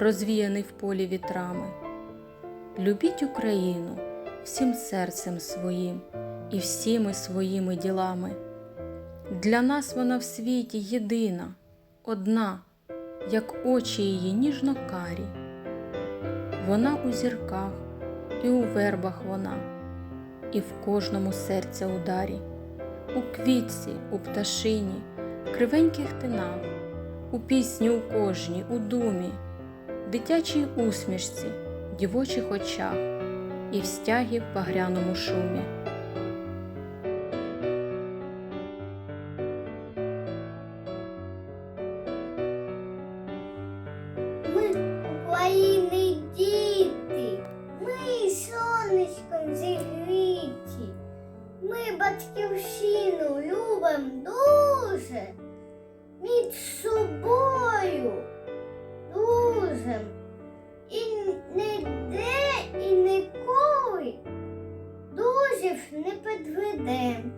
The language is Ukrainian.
розвіяний в полі вітрами. Любіть Україну всім серцем своїм і всіми своїми ділами. Для нас вона в світі єдина, одна, як очі її ніжно карі. Вона у зірках і у вербах вона, і в кожному серця ударі, у квітці, у пташині, кривеньких тинах, у пісні у кожній, у думі, дитячій усмішці, дівочих очах і в стягі в багряному шумі. Ми України діти, ми сонечком зігріті, ми батьківщину любим дуже, дуже. І ніде і ніколи друзів не підведем.